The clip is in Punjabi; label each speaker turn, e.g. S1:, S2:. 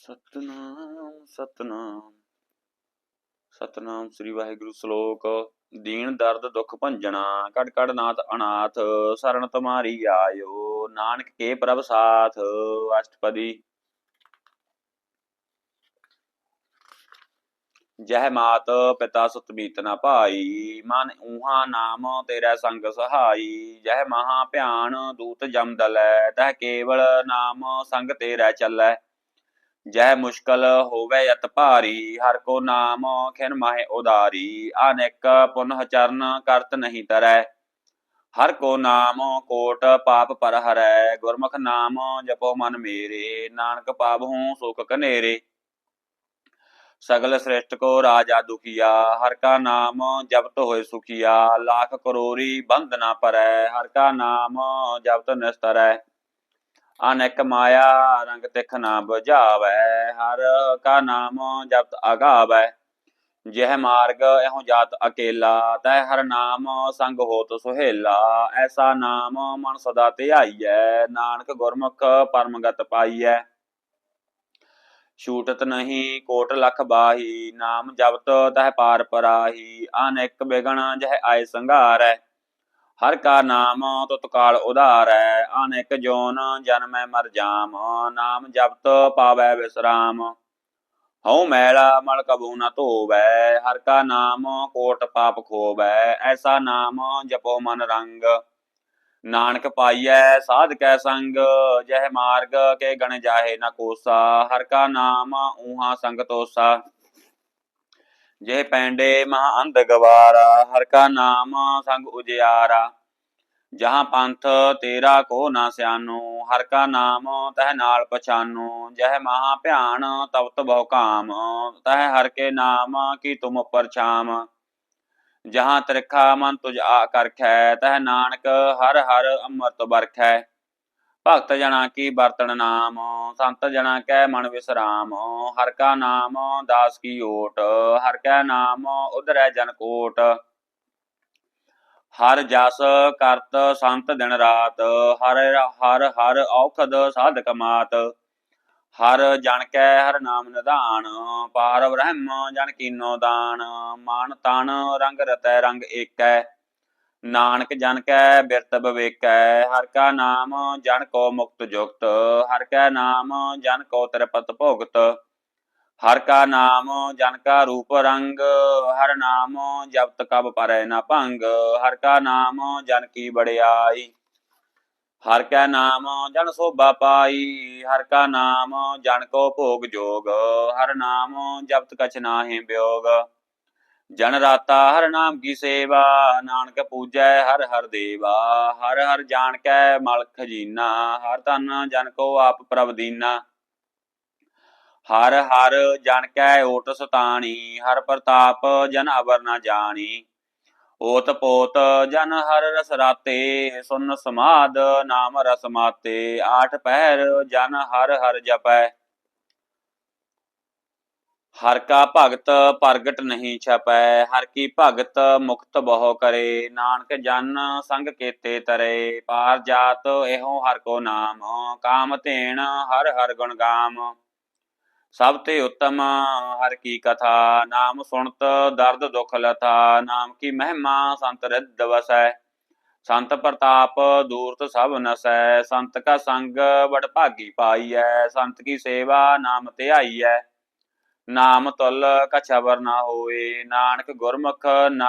S1: ਸਤਨਾਮ ਸਤਨਾਮ। ਸਤਨਾਮ ਸ੍ਰੀ ਵਾਹਿਗੁਰੂ ਸ਼ਲੋਕ, ਦੀਨ ਦਰਦ ਦੁਖ ਭੰਜਣਾ, ਕੜ ਕੜ ਨਾਥ ਅਨਾਥ ਸਰਣ ਤੁਮਾਰੀ ਆਇਓ। ਨਾਨਕ ਕੇ ਪ੍ਰਭ ਸਾਥ, ਅਸ਼ਟਪਦੀ। ਜਹ ਮਾਤ ਪਿਤਾ ਸੁਤ ਮੀਤ ਨਾ ਭਾਈ, ਮਨ ਊਹਾ ਨਾਮ ਤੇਰਾ ਸੰਗ ਸਹਾਈ। ਜਹ ਮਹਾ ਭਿਆਨ ਦੂਤ ਜਮ ਦਲੈ, ਤਹ ਕੇਵਲ ਨਾਮ ਸੰਗ ਤੇਰਾ ਚੱਲੈ। ਜੈ ਮੁਸ਼ਕਲ ਹੋਵੇ ਯਤ ਭਾਰੀ, ਹਰ ਕੋ ਨਾਮ ਖਿਨ ਮਾਹਿ ਉਦਾਰੀ, ਅਨੇਕ ਪੁਨਹ ਚਰਨ ਕਰਤ ਨਹੀਂ ਤਰੈ। ਹਰ ਕੋ ਨਾਮ ਕੋਟ ਪਾਪ ਪਰ ਹਰੈ, ਗੁਰਮੁਖ ਨਾਮ ਜਪੋ ਮਨ ਮੇਰੇ, ਨਾਨਕ ਪਾਵਹੂ ਸੁਖ ਕਨੇਰੇ। ਸਗਲ ਸ੍ਰਿਸ਼ਟ ਕੋ ਰਾਜਾ ਦੁਖੀਆ, ਹਰ ਕਾ ਨਾਮ ਜਪਤ ਹੋਏ ਸੁਖੀਆ, ਲੱਖ ਕਰੋੜੀ ਬੰਦ ਨਾ ਪਰੈ, ਹਰ ਕਾ ਨਾਮ ਜਪਤ ਨਿਸਤਰੈ। ਅਨੇਕ ਮਾਇਆ ਰੰਗ ਤਿਖ ਨਾ ਬੁਝਾਵੈ, ਹਰ ਕਾ ਨਾਮ ਜਪਤ ਅਗਾਵੈ। ਜਿਹ ਮਾਰਗ ਇਹੋ ਜਾਤ ਅਕੇਲਾ, ਤੈ ਹਰ ਨਾਮ ਸੰਗ ਹੋਤ ਸੁਹੇਲਾ। ਐਸਾ ਨਾਮ ਮਨ ਸਦਾ ਧਿਆਈਐ, ਨਾਨਕ ਗੁਰਮੁਖ ਪਰਮਗਤ ਪਾਈਐ। ਛੂਟਤ ਨਹੀਂ ਕੋਟ ਲਖ ਬਾਹੀ, ਨਾਮ ਜਪਤ ਤਹਿ ਪਾਰ ਪਰਾਹੀ। ਅਨੇਕ ਬਿਗਣ ਜਹ ਆਏ ਸੰਘਾਰੈ। ਹਰ ਕਾ ਨਾਮ ਤੁਤ ਕਾਲ ਉਧਾਰੈ ਅਨੇਕ ਜੋਨ ਜਨਮੈ ਮਰ ਜਾਮ, ਨਾਮ ਜਪਤ ਪਾਵੈ ਵਿਸਰਾਮ। ਹਉ ਮੈਲਾ ਮਲ ਕਬੂ ਨ ਧੋਵੈ, ਹਰ ਕਾ ਨਾਮ ਕੋਟ ਪਾਪ ਖੋਵੈ, ਐਸਾ ਨਾਮ ਜਪੋ ਮਨ ਰੰਗ। ਨਾਨਕ ਪਾਈਐ ਸਾਧ ਕੈ ਸੰਗ, ਜਹ ਮਾਰਗ ਕੇ ਗਣ ਜਾਹੇ ਨ ਕੋਸਾ, ਹਰ ਕਾ ਨਾਮ ਊਹਾ ਸੰਗ ਤੋਸਾ। ਜੇ ਪੈਂਡੇ ਮਹਾ ਅੰਧ ਗਵਾਰਾ, ਹਰ ਕਾ ਨਾਮ ਸੰਗ ਉਜਿਆਰਾ। ਜਹਾਂ ਪੰਥ ਤੇਰਾ ਕੋ ਨਾ ਸਿਆਨੋ, ਹਰ ਕਾ ਨਾਮ ਤਹ ਨਾਲ ਪਛਾਨੋ। ਜਹ ਮਹਾ ਭਿਆਨ ਤਵਤ ਬਹੁ ਕਾਮ, ਤਹ ਹਰ ਕੇ ਨਾਮ ਕੀ ਤੁਮ ਪਰਛਾਮ ਜਹਾਂ ਤ੍ਰਿਖਾ ਮਨ ਤੁਜ ਆ ਕਰਖੈ, ਤਹ ਨਾਨਕ ਹਰ ਹਰ ਅੰਮ੍ਰਿਤ ਬਰਖੈ ਭਗਤ ਜਣਾ ਕੀ ਵਰਤਣ ਨਾਮ, ਸੰਤ ਜਣਾ ਕੈ ਮਨ ਵਿਸਰਾਮ, ਹਰ ਕਾ ਨਾਮ ਦਾਸ ਕੀ ਓਟ, ਹਰ ਕੈ ਨਾਮ ਉਧਰੈ ਜਨ ਕੋਟ। ਹਰ ਜਸ ਕਰਤ ਸੰਤ ਦਿਨ ਰਾਤ, ਹਰ ਹਰ ਹਰ ਔਖਦ ਸਾਧਕ ਮਾਤ। ਹਰ ਜਨ ਕੈ ਹਰ ਨਾਮ ਨਿਧਾਨ ਪਾਰ ਬ੍ਰਹਮ ਜਨ ਕੀਨੋ ਦਾਨ। ਮਾਨ ਤਨ ਰੰਗ ਰਤੈ ਰੰਗ ਏਕੈ। ਨਾਨਕ ਜਨ ਕੈ ਬਿਰਤ ਬਵੇਕੈ, ਹਰ ਕਾ ਨਾਮ ਜਨ ਕੋ ਮੁਕਤ ਜੁਗਤ, ਹਰ ਕੈ ਨਾਮ ਜਨ ਕੋ ਤ੍ਰਿਪਤ ਭੁਗਤ, ਹਰ ਕਾ ਨਾਮ ਜਨ ਕਾ ਰੂਪ ਰੰਗ, ਹਰ ਨਾਮ ਜਪਤ ਕਬ ਪਰੈ ਨ ਭੰਗ, ਹਰ ਕਾ ਨਾਮ ਜਨ ਕੀ ਬੜਿਆਈ ਹਰ ਕਾ ਨਾਮ ਜਨ ਸੋਭਾ ਪਾਈ, ਹਰ ਕਾ ਨਾਮ ਜਨ ਕੋ ਭੋਗ ਜੋਗ, ਹਰ ਨਾਮ ਜਪਤ ਕਛ ਨਾਹਿ ਬਿਯੋਗ ਜਨ ਰਾਤਾ ਹਰ ਨਾਮ ਕੀ ਸੇਵਾ, ਨਾਨਕ ਪੂਜੈ ਹਰ ਹਰ ਦੇਵਾ, ਹਰ ਹਰ ਜਾਣ ਕੈ ਮਲ ਖਜੀਨਾ, ਹਰ ਤਨ ਜਨ ਕੋ ਆਪ ਪ੍ਰਭ ਦੀਨਾ। ਹਰ ਹਰ ਜਨ ਕੈ ਓਟ ਸਤਾਣੀ, ਹਰ ਪ੍ਰਤਾਪ ਜਨ ਅਵਰ ਨਾ ਜਾਣੀ। ਓਤ ਪੋਤ ਜਨ ਹਰ ਰਸ ਰਾਤੇ, ਸੁਨ ਸਮਾਦ ਨਾਮ ਰਸ ਮਾਤੇ। ਆਠ ਪਹਿਰ ਜਨ ਹਰ ਹਰ ਜਪੈ। ਹਰ ਕਾ ਭਗਤ ਪ੍ਰਗਟ ਨਹੀਂ ਛਪੈ, ਹਰ ਕੀ ਭਗਤ ਮੁਕਤ ਬਹੁ ਕਰੇ। ਨਾਨਕ ਜਨ ਸੰਗ ਕੇਤੇ ਤਰੇ, ਪਾਰ ਜਾਤ ਇਹੋ ਹਰ ਕੋ ਨਾਮ, ਕਾਮ ਧੇਣ ਹਰ ਹਰ ਗੁਣ ਗਾਮ। ਸਭ ਤੇ ਉਤਮ ਹਰ ਕੀ ਕਥਾ, ਨਾਮ ਸੁਣਤ ਦਰਦ ਦੁਖ ਲਥਾ, ਨਾਮ ਕੀ ਮਹਿਮਾ ਸੰਤ ਰਿੱਧ ਵਸੈ। ਸੰਤ ਪ੍ਰਤਾਪ ਦੂਰਤ ਸਭ ਨਸੈ, ਸੰਤ ਕਾ ਸੰਗ ਬੜ ਭਾਗੀ ਪਾਈਐ, ਸੰਤ ਕੀ ਸੇਵਾ ਨਾਮ ਧਿਆਈਐ। ਨਾਮ ਤੁਲ ਕਛ ਨਾ ਹੋਏ ਨਾਨਕ ਗੁਰਮੁਖ ਨਾ